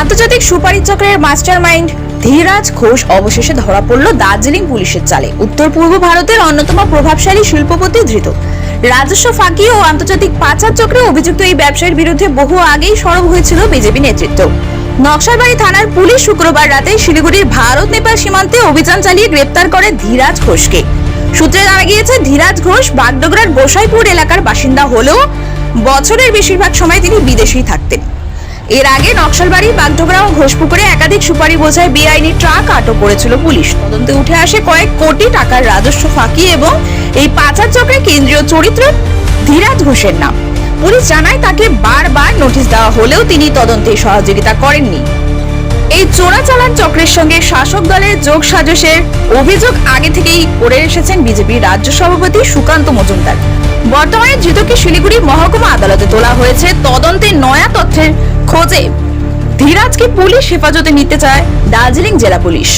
আন্তর্জাতিক সুপারি চক্রের মাস্টার মাইন্ড ধীরাজ ঘোষ অবশেষে ধরা পড়ল দার্জিলিং পুলিশের চালে। উত্তর পূর্ব ভারতের অন্যতম প্রভাবশালী শিল্পপতি ধৃত। রাজস্ব ফাঁকি ও আন্তর্জাতিক পাচার চক্রে অভিযুক্ত এই ব্যবসায়ীর বিরুদ্ধে বহু আগেই সরব হয়েছিল বিজেপি নেতৃত্ব। নকশালবাড়ি থানার পুলিশ শুক্রবার রাতে শিলিগুড়ির ভারত নেপাল সীমান্তে অভিযান চালিয়ে গ্রেপ্তার করে ধীরাজ ঘোষকে। সূত্রে জানা গিয়েছে, ধীরাজ ঘোষ বাগডোগরার গোসাইপুর এলাকার বাসিন্দা হলেও বছরের বেশিরভাগ সময় তিনি বিদেশেই থাকতেন। এর আগে নকশালবাড়ি বাগডোগরা ও ঘোষপুকুরে একাধিক সুপারি বোঝায় বেআইনি ট্রাক আটক করেছিল পুলিশ। তদন্তে উঠে আসে কয়েক কোটি টাকার রাজস্ব ফাঁকি এবং এই পাচার চক্রে কেন্দ্রীয় চরিত্র ধীরাজ ঘোষের নাম। পুলিশ জানায় তাকে বারবার নোটিশ দেওয়া হলেও তিনি তদন্তে সহযোগিতা করেননি। এই চোরাচালান চক্রের সঙ্গে শাসক দলের যোগ সাজসের অভিযোগ আগে থেকেই করে এসেছেন বিজেপির রাজ্য সভাপতি সুকান্ত মজুমদার। বর্তমানে ধৃতকে শিলিগুড়ি মহকুমা আদালতে তোলা হয়েছে তদন্তে নয়া তথ্যের খোঁজে। ধীরাজকে পুলিশ হেফাজতে নিতে চায় দার্জিলিং জেলা পুলিশ।